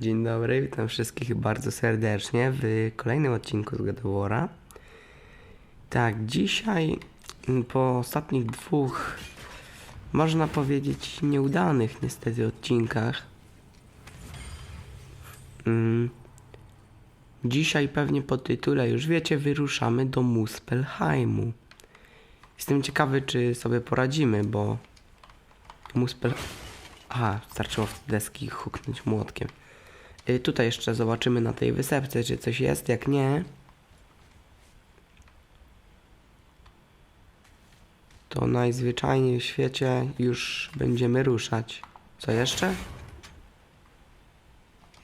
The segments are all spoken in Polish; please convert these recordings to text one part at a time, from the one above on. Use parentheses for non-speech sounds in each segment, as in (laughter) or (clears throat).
Dzień dobry, witam wszystkich bardzo serdecznie w kolejnym odcinku z War'a. Tak, dzisiaj po ostatnich dwóch, można powiedzieć, nieudanych niestety odcinkach, mm, dzisiaj pewnie po tytule, już wiecie, wyruszamy do Muspelheimu. Jestem ciekawy, czy sobie poradzimy, bo Muspel... Aha, starczyło w deski huknąć młotkiem. Y, tutaj jeszcze zobaczymy na tej wysepce, czy coś jest. Jak nie, to najzwyczajniej w świecie już będziemy ruszać. Co jeszcze?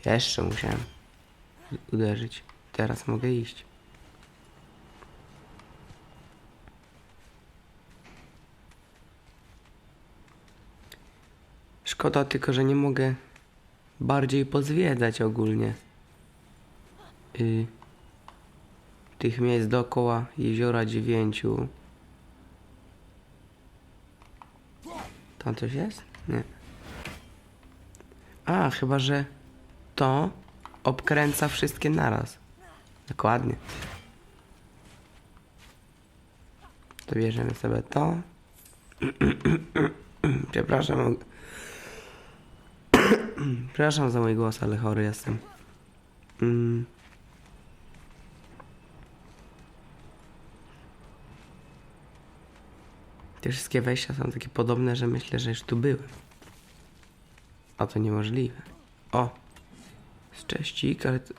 Jeszcze musiałem uderzyć. Teraz mogę iść. Szkoda tylko, że nie mogę bardziej pozwiedzać ogólnie. Y, tych miejsc dookoła jeziora dziewięciu. Tam coś jest? Nie. A, chyba, że to obkręca wszystkie naraz. Dokładnie. To bierzemy sobie to. (clears throat) Przepraszam. Przepraszam za mój głos, ale chory jestem. Mm. Te wszystkie wejścia są takie podobne, że myślę, że już tu byłem. A to niemożliwe. O! Z cześcik, ale to...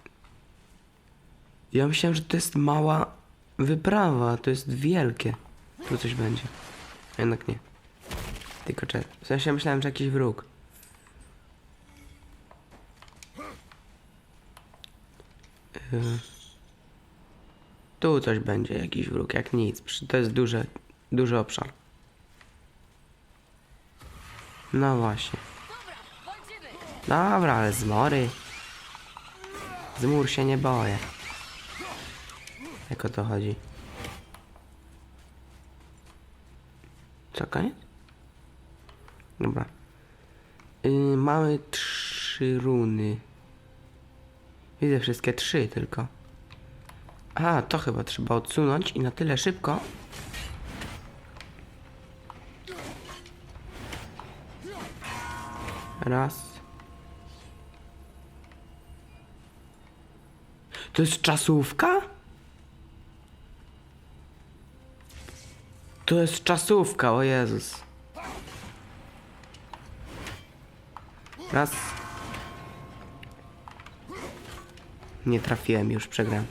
Ja myślałem, że to jest mała wyprawa, to jest wielkie. Tu coś będzie. A Jednak nie. Tylko czekaj. W sensie myślałem, że jakiś wróg. Tu coś będzie, jakiś wróg, jak nic. To jest duże, duży obszar. No właśnie. Dobra, ale zmory. Zmór się nie boję. Jak o to chodzi? Co, koniec? Dobra. Y, mamy trzy runy. Widzę wszystkie trzy tylko. A, to chyba trzeba odsunąć i na tyle szybko. Raz. To jest czasówka? To jest czasówka, o Jezus. Raz. Nie trafiłem, już przegrałem.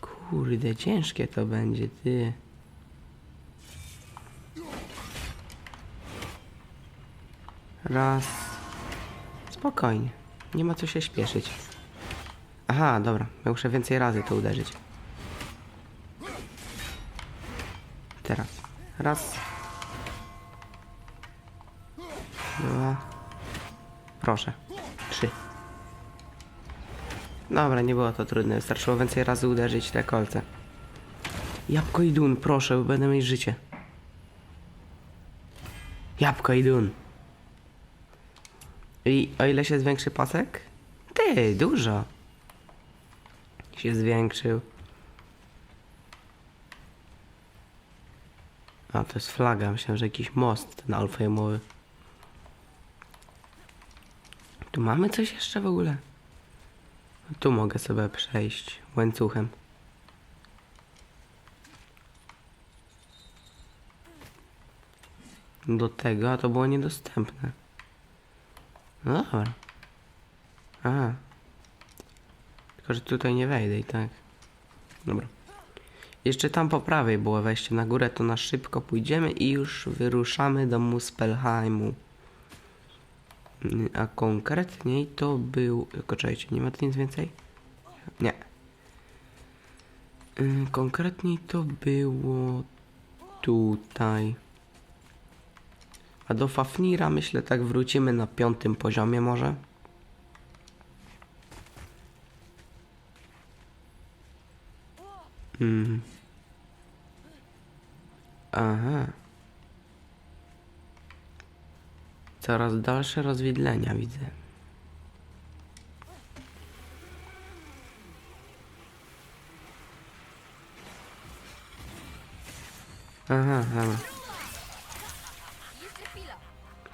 Kurde, ciężkie to będzie, ty. Raz. Spokojnie. Nie ma co się śpieszyć. Aha, dobra. Muszę więcej razy to uderzyć. Teraz. Raz. Dwa. Proszę. Dobra, nie było to trudne. Wystarczyło więcej razy uderzyć te kolce. Jabłko i dun, proszę, będę mieć życie. Jabłko i dun. I o ile się zwiększy pasek? Ty, dużo. Się zwiększył. A, to jest flaga. Myślałem, że jakiś most ten alfejmowy. Tu mamy coś jeszcze w ogóle? Tu mogę sobie przejść łańcuchem. Do tego, a to było niedostępne. No dobra. A. Tylko, że tutaj nie wejdę i tak. Dobra. Jeszcze tam po prawej było wejście na górę, to na szybko pójdziemy i już wyruszamy do Muspelheimu. A konkretniej to był... Tylko czekajcie, nie ma tu nic więcej? Nie. Y, Konkretniej to było tutaj. A do Fafnira myślę tak wrócimy na piątym poziomie może. Mm. Aha. Coraz dalsze rozwidlenia widzę. Aha, dobra.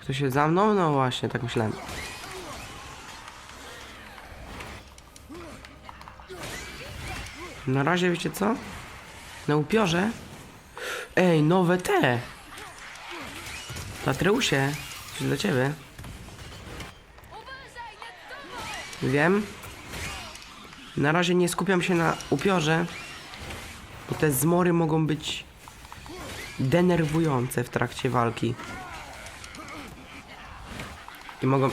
Ktoś się za mną? No właśnie, tak myślałem. Na razie wiecie co? Na upiorze? Ej, nowe te! Patreusie! Coś dla ciebie. Wiem. Na razie nie skupiam się na upiorze, bo te zmory mogą być denerwujące w trakcie walki. I mogą...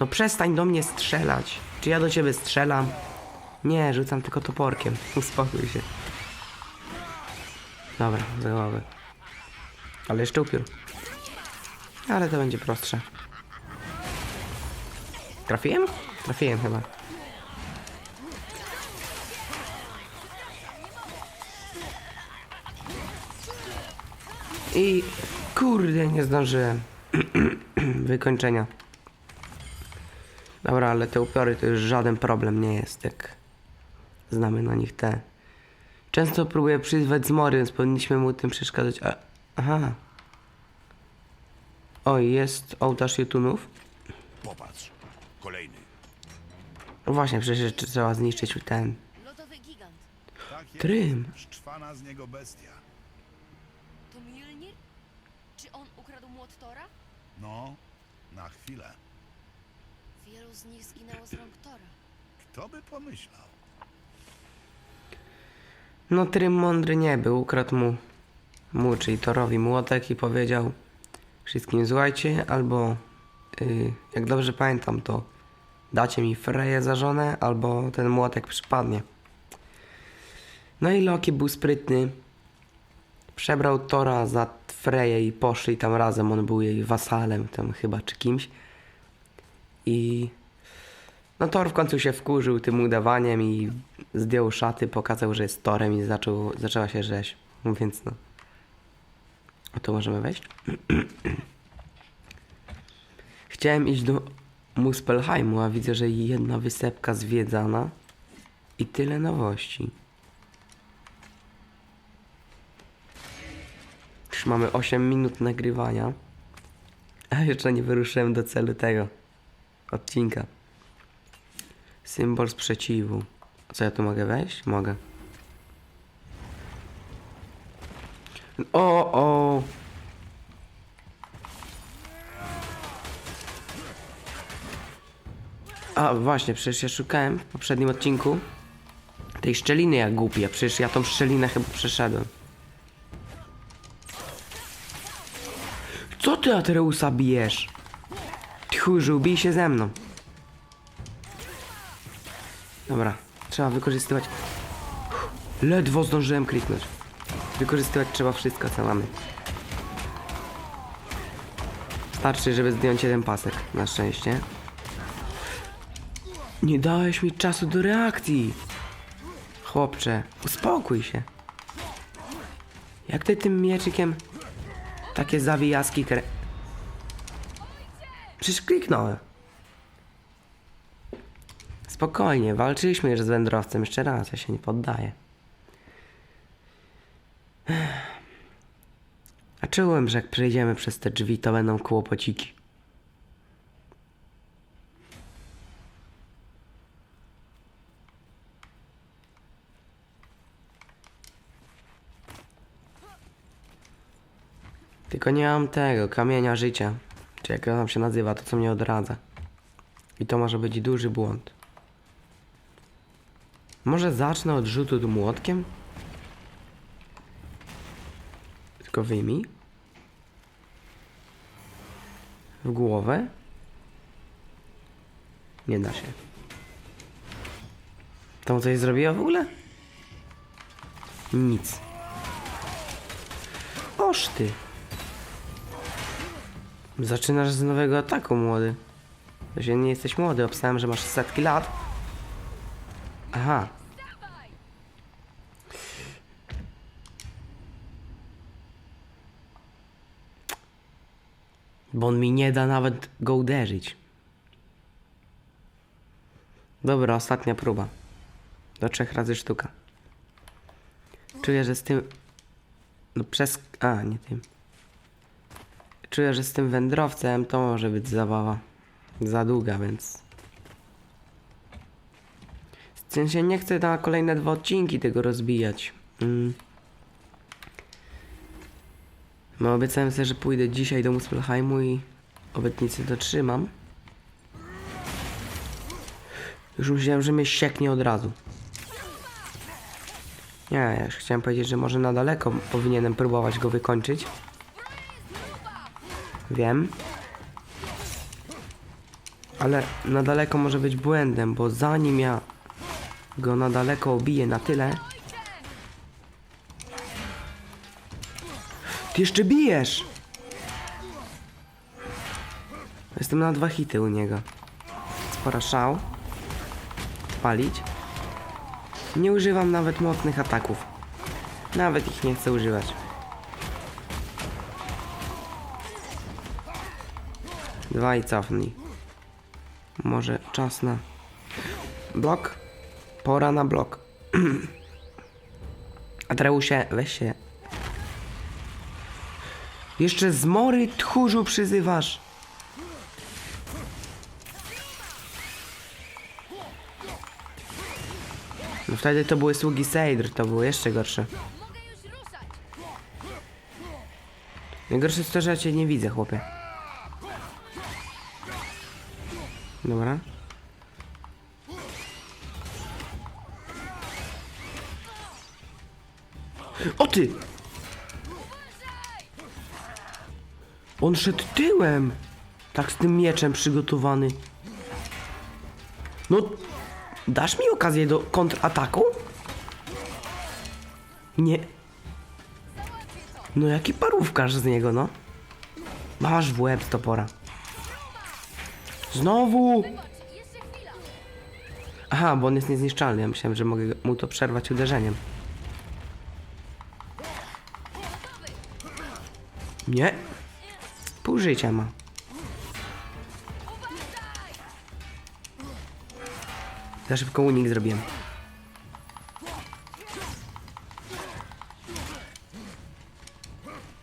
No przestań do mnie strzelać. Czy ja do ciebie strzelam? Nie, rzucam tylko toporkiem. Uspokój się. Dobra, głowę. Ale jeszcze upiór. Ale to będzie prostsze. Trafiłem? Trafiłem chyba. I kurde, nie zdążyłem (clears throat) wykończenia. Dobra, ale te upiory to już żaden problem nie jest, jak znamy na nich te. Często próbuję przyzwać zmory, więc powinniśmy mu tym przeszkadzać. A, aha. Oj, jest ołtarz jutunów. Popatrz. Kolejny. No właśnie, przecież trzeba zniszczyć ten Lodowy gigant. Tak jest. Trym. Szczwana z niego bestia. To Mjolnir? Czy on ukradł młot Tora? No, na chwilę. Wielu z nich zginęło z rąk Tora. Kto by pomyślał? No Trym mądry nie był, ukradł mu, mu czyli Torowi młotek i powiedział wszystkim złajcie, albo y, jak dobrze pamiętam to dacie mi Freję za żonę, albo ten młotek przypadnie. No i Loki był sprytny, przebrał Tora za Freję i poszli tam razem, on był jej wasalem tam chyba czy kimś i no Thor w końcu się wkurzył tym udawaniem i zdjął szaty, pokazał, że jest Torem i zaczął, zaczęła się rzeź. Więc no. A to możemy wejść? (clears throat) Chciałem iść do Muspelheimu, a widzę, że jedna wysepka zwiedzana i tyle nowości. Już mamy 8 minut nagrywania, a jeszcze nie wyruszyłem do celu tego odcinka. Symbol sprzeciwu. Co ja tu mogę wejść? Mogę. O, o! A właśnie, przecież ja szukałem w poprzednim odcinku tej szczeliny jak głupia. Przecież ja tą szczelinę chyba przeszedłem. Co ty Atreusa bijesz? Tchórzu, bij się ze mną. Dobra, trzeba wykorzystywać. Ledwo zdążyłem kliknąć. Wykorzystywać trzeba wszystko, co mamy. Starczy, żeby zdjąć jeden pasek, na szczęście. Nie dałeś mi czasu do reakcji. Chłopcze, uspokój się. Jak ty tym mieczykiem takie zawijaski kre... Przecież kliknąłem. Spokojnie, walczyliśmy już z wędrowcem. Jeszcze raz, ja się nie poddaję. Czułem, że jak przejdziemy przez te drzwi, to będą kłopociki. Tylko nie mam tego, kamienia życia. Czy jak tam się nazywa, to co mnie odradza. I to może być duży błąd. Może zacznę od rzutu tym młotkiem? Tylko wyjmij. W głowę? Nie da się. To coś zrobiła w ogóle? Nic. Oż ty. Zaczynasz z nowego ataku, młody. To się nie jesteś młody, obstałem, że masz setki lat. Aha. Bo on mi nie da nawet go uderzyć. Dobra, ostatnia próba. Do trzech razy sztuka. Czuję, że z tym... No przez... A, nie tym. Czuję, że z tym wędrowcem to może być zabawa. Za długa, więc... W sensie nie chcę na kolejne dwa odcinki tego rozbijać. Mm. No obiecałem sobie, że pójdę dzisiaj do Muspelheimu i obietnicy dotrzymam. Już myślałem, że mnie sieknie od razu. Nie, ja już chciałem powiedzieć, że może na daleko powinienem próbować go wykończyć. Wiem. Ale na daleko może być błędem, bo zanim ja go na daleko obiję na tyle... Ty jeszcze bijesz! Jestem na dwa hity u niego. Spora szał. Palić. Nie używam nawet mocnych ataków. Nawet ich nie chcę używać. Dwa i cofnij. Może czas na blok? Pora na blok. (clears throat) Atreusie, weź się. Jeszcze zmory tchórzu przyzywasz. No wtedy to były sługi Seidr, to było jeszcze gorsze. Najgorsze jest to, że ja cię nie widzę, chłopie. Dobra. O ty! On szedł tyłem! Tak z tym mieczem przygotowany. No, dasz mi okazję do kontrataku? Nie, no jaki parówkarz z niego, no. Masz w łeb topora. Znowu! Aha, bo on jest niezniszczalny. Ja myślałem, że mogę mu to przerwać uderzeniem. Nie. Pół życia ma. Za szybko unik zrobiłem.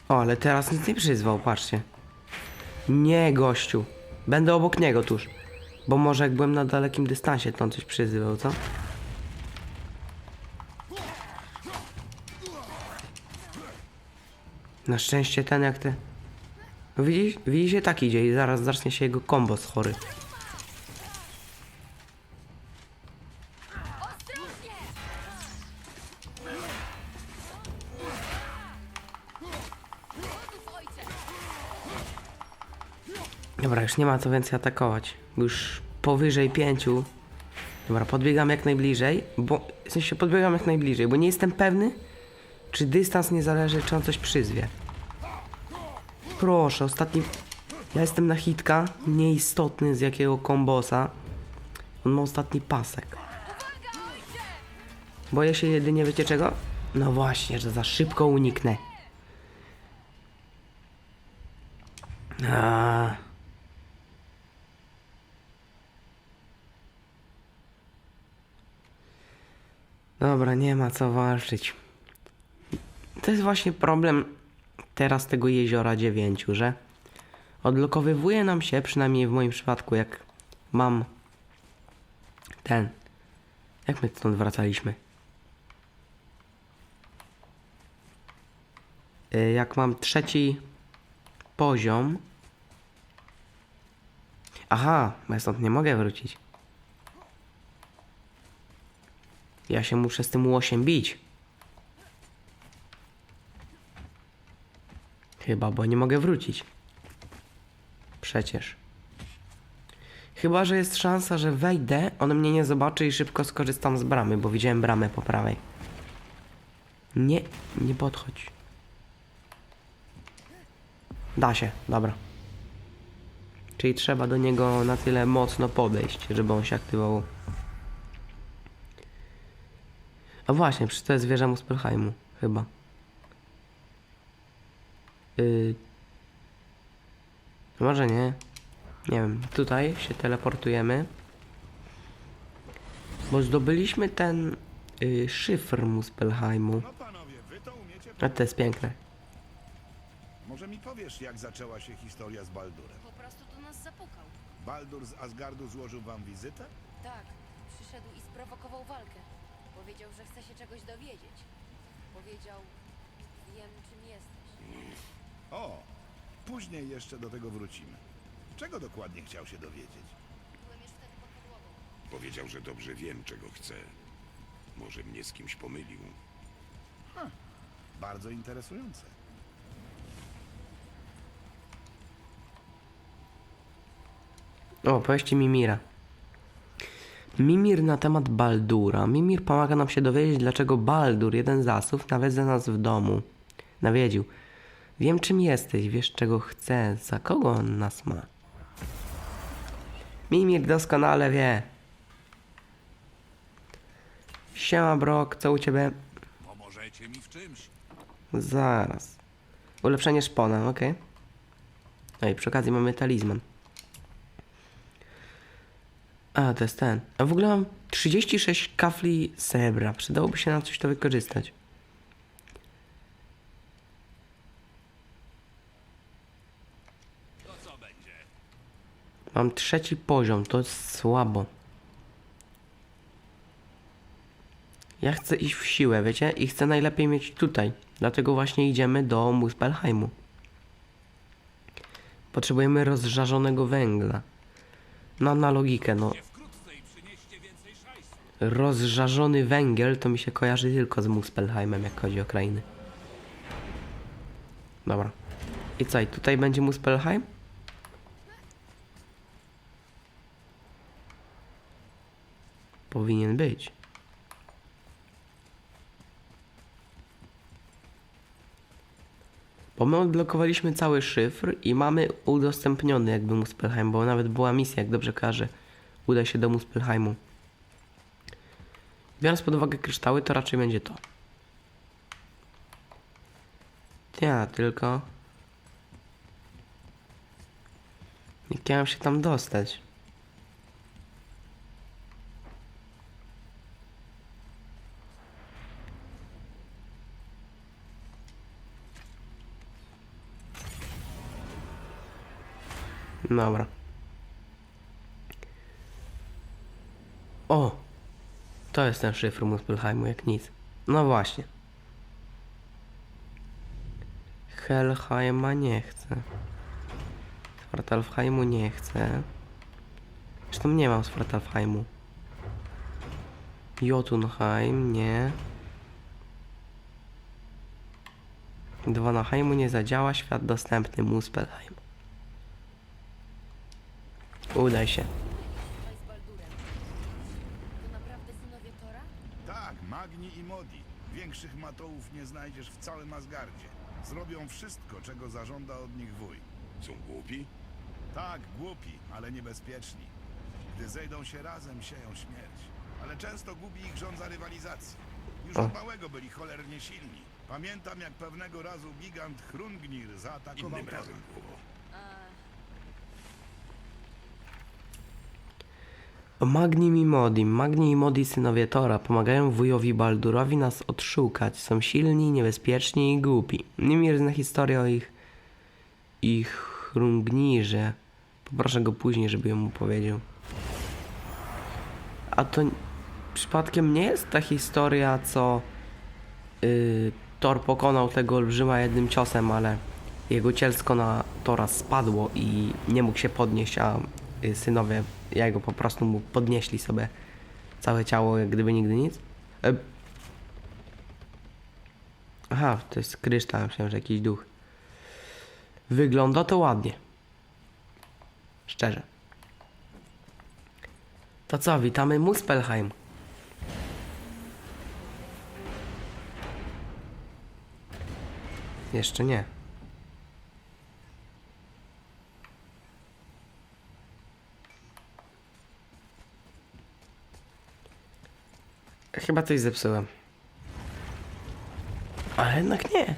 O, ale teraz nic nie przyzwał, patrzcie. Nie, gościu. Będę obok niego tuż. Bo może jak byłem na dalekim dystansie, to on coś przyzywał, co? Na szczęście ten jak ty. No widzisz, widzicie tak idzie i zaraz zacznie się jego chory. Ostrożnie! Gotów, ojcze! Dobra, już nie ma co więcej atakować. Już powyżej pięciu. Dobra, podbiegam jak najbliżej, bo w sensie podbiegam jak najbliżej, bo nie jestem pewny, czy dystans nie zależy, czy on coś przyzwie. Proszę, ostatni. Ja jestem na hitka, nieistotny z jakiego kombosa. On ma ostatni pasek. Boję się jedynie, wiecie czego? No właśnie, że za szybko uniknę. A. Dobra, nie ma co walczyć. To jest właśnie problem teraz tego jeziora dziewięciu, że odblokowywuje nam się, przynajmniej w moim przypadku, jak mam ten. Jak my stąd wracaliśmy? Y, Jak mam trzeci poziom. Aha, bo ja stąd nie mogę wrócić. Ja się muszę z tym łosiem bić. Chyba, bo nie mogę wrócić. Przecież. Chyba, że jest szansa, że wejdę, on mnie nie zobaczy i szybko skorzystam z bramy, bo widziałem bramę po prawej. Nie, nie podchodź. Da się, dobra. Czyli trzeba do niego na tyle mocno podejść, żeby on się aktywował. A właśnie, przecież to jest wieża Muspelheimu, chyba. Yy... Może nie. Nie wiem, tutaj się teleportujemy. Bo zdobyliśmy ten y, szyfr Muspelheimu. No panowie, A to jest piękne. Może mi powiesz, jak zaczęła się historia z Baldurem? Po prostu do nas zapukał. Baldur z Asgardu złożył wam wizytę? Tak, przyszedł i sprowokował walkę. Powiedział, że chce się czegoś dowiedzieć. Powiedział, wiem czym jesteś. O, później jeszcze do tego wrócimy. Czego dokładnie chciał się dowiedzieć? Byłem już wtedy pod podłogą. Powiedział, że dobrze wiem, czego chcę. Może mnie z kimś pomylił. Bardzo interesujące. O, powieści Mimira. Mimir na temat Baldura. Mimir pomaga nam się dowiedzieć, dlaczego Baldur, jeden z asów, nawiedza nas w domu. Nawiedził. Wiem, czym jesteś, wiesz, czego chcę, za kogo on nas ma. Mimir doskonale wie. Siema, Brok, co u ciebie? Pomożecie mi w czymś? Zaraz. Ulepszenie szpona, okej. No i przy okazji mamy talizman. A, to jest ten. A w ogóle mam 36 kafli srebra. Przydałoby się na coś to wykorzystać. Mam trzeci poziom, to jest słabo. Ja chcę iść w siłę, wiecie? I chcę najlepiej mieć tutaj. Dlatego właśnie idziemy do Muspelheimu. Potrzebujemy rozżarzonego węgla. No na logikę, no. Rozżarzony węgiel to mi się kojarzy tylko z Muspelheimem, jak chodzi o krainy. Dobra. I co, i tutaj będzie Muspelheim? Powinien być. Bo my odblokowaliśmy cały szyfr i mamy udostępniony jakby Muspelheim, bo nawet była misja, jak dobrze każe. Uda się do Muspelheimu. Biorąc pod uwagę kryształy, to raczej będzie to. Ja tylko... Nie chciałem się tam dostać. Dobra. O! To jest ten szyfr Muspelheimu, jak nic. No właśnie. Helheima nie chcę. Svartalfheimu nie chcę. Zresztą nie mam Svartalfheimu. Jotunheim nie. Dwanaheimu nie zadziała, świat dostępny Muspelheim. Udaj się. Tak, Magni i Modi. Większych matołów nie znajdziesz w całym Asgardzie. Zrobią wszystko, czego zażąda od nich wuj. Są głupi? Tak, głupi, ale niebezpieczni. Gdy zejdą się razem, sieją śmierć. Ale często gubi ich żądza rywalizacji. Już O. od małego byli cholernie silni. Pamiętam, jak pewnego razu gigant Hrungnir zaatakował Innym razem było. Magni i Modi. Magni i Modi synowie Tora pomagają wujowi Baldurowi nas odszukać. Są silni, niebezpieczni i głupi. Nimir zna historię o ich... ich Hrungnirze. Poproszę go później, żeby ją mu powiedział. A to przypadkiem nie jest ta historia, co yy, Thor pokonał tego olbrzyma jednym ciosem, ale jego cielsko na Tora spadło i nie mógł się podnieść, a synowie jego po prostu mu podnieśli sobie całe ciało, jak gdyby nigdy nic. E... Aha, to jest kryształ, myślałem, że jakiś duch. Wygląda to ładnie. Szczerze. To co, witamy Muspelheim. Jeszcze nie. Chyba coś zepsułem. Ale jednak nie.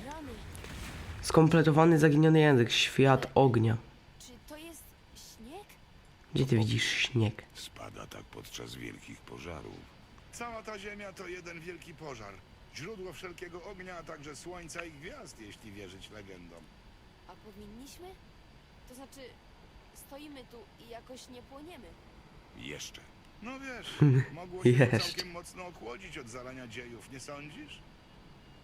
Skompletowany zaginiony język, świat ognia. Czy to jest śnieg? Gdzie ty widzisz śnieg? Spada tak podczas wielkich pożarów. Cała ta ziemia to jeden wielki pożar. Źródło wszelkiego ognia, a także słońca i gwiazd, jeśli wierzyć legendom. A powinniśmy? To znaczy, stoimy tu i jakoś nie płoniemy. Jeszcze. No wiesz, (laughs) mogło się to całkiem mocno ochłodzić od zalania dziejów, nie sądzisz?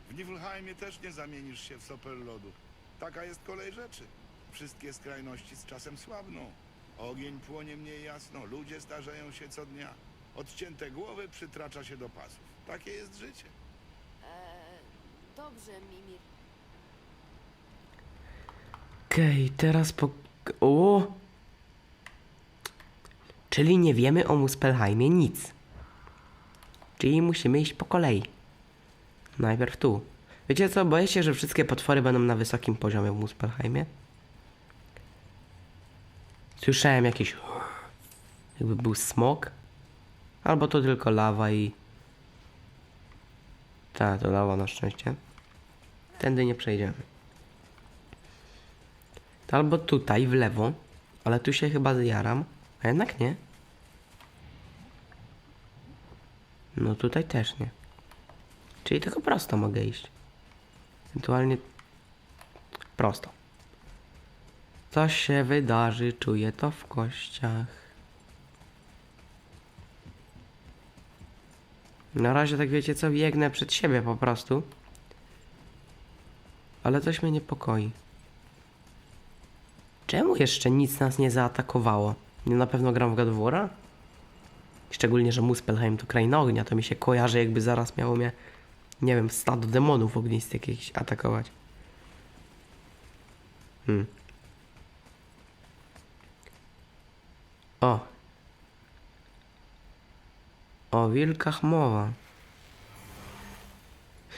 W Niflheimie też nie zamienisz się w sopel lodu. Taka jest kolej rzeczy. Wszystkie skrajności z czasem słabną. Ogień płonie mniej jasno, ludzie starzeją się co dnia. Odcięte głowy przytracza się do pasów. Takie jest życie. Eee, dobrze, Mimir. Okej, teraz po... O! Czyli nie wiemy o Muspelheimie nic. Czyli musimy iść po kolei. Najpierw tu. Wiecie co, boję się, że wszystkie potwory będą na wysokim poziomie w Muspelheimie. Słyszałem jakiś... Jakby był smok. Albo to tylko lawa i... Tak, to lawa na szczęście. Tędy nie przejdziemy. To albo tutaj w lewo, ale tu się chyba zjaram, a jednak nie. No tutaj też nie. Czyli tylko prosto mogę iść. Ewentualnie prosto. Coś się wydarzy, czuję to w kościach. Na razie tak wiecie co, biegnę przed siebie po prostu. Ale coś mnie niepokoi. Czemu jeszcze nic nas nie zaatakowało? Nie na pewno gram w God of War'a? Szczególnie, że Muspelheim to kraina ognia, to mi się kojarzy jakby zaraz miało mnie, nie wiem, stado demonów ognistych jakichś atakować. Hmm. O. O wilkach mowa.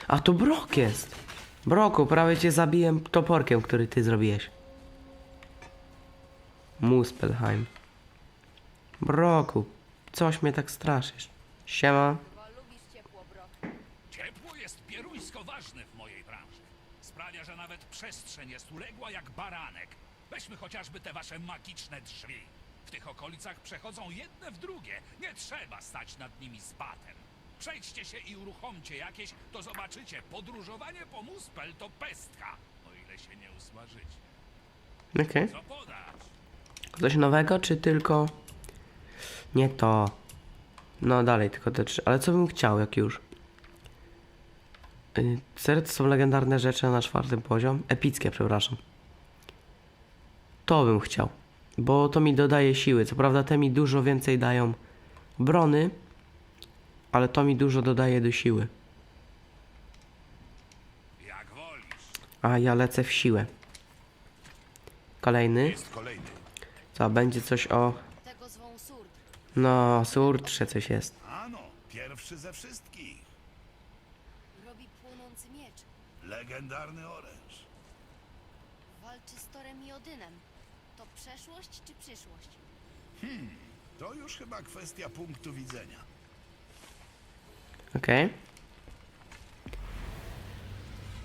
A to Brok jest. Broku, prawie cię zabiłem toporkiem, który ty zrobiłeś. Muspelheim. Broku, coś mnie tak straszysz. Siema. Chyba lubisz ciepło, Brok. Ciepło jest pieruńsko ważne w mojej branży. Sprawia, że nawet przestrzeń jest uległa jak baranek. Weźmy chociażby te wasze magiczne drzwi. W tych okolicach przechodzą jedne w drugie. Nie trzeba stać nad nimi z batem. Przejdźcie się i uruchomcie jakieś, to zobaczycie. Podróżowanie po Muspel to pestka. O ile się nie usmażycie. Okej. Co podać? Coś nowego, czy tylko... Nie to. No dalej, tylko te trzy. Ale co bym chciał, jak już? Serio, to są legendarne rzeczy na czwartym poziom? Epickie, przepraszam. To bym chciał. Bo to mi dodaje siły. Co prawda te mi dużo więcej dają brony, ale to mi dużo dodaje do siły. Jak wolisz. A ja lecę w siłę. Kolejny. Co, będzie coś o... No, surtrze coś jest. Ano, pierwszy ze wszystkich. Robi płonący miecz. Legendarny oręż. Walczy z Torem i Odynem. To przeszłość czy przyszłość? To już chyba kwestia punktu widzenia. Okej.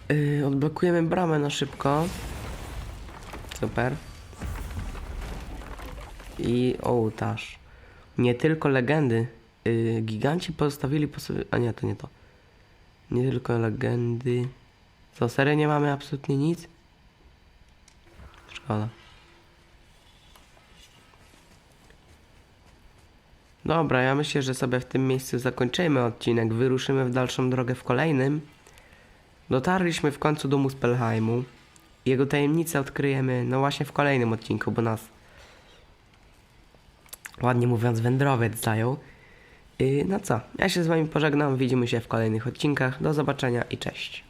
Yy, odblokujemy bramę na szybko. Super. I ołtarz. Nie tylko legendy. Yy, giganci pozostawili po sobie... A nie, to nie to. Nie tylko legendy. Co, serio nie mamy absolutnie nic? Szkoda. Dobra, ja myślę, że sobie w tym miejscu zakończymy odcinek. Wyruszymy w dalszą drogę w kolejnym. Dotarliśmy w końcu do Muspelheimu. Jego tajemnicę odkryjemy, no właśnie w kolejnym odcinku, bo nas, ładnie mówiąc, wędrowiec zajął. Yy, no co, ja się z wami pożegnam, widzimy się w kolejnych odcinkach. Do zobaczenia i cześć.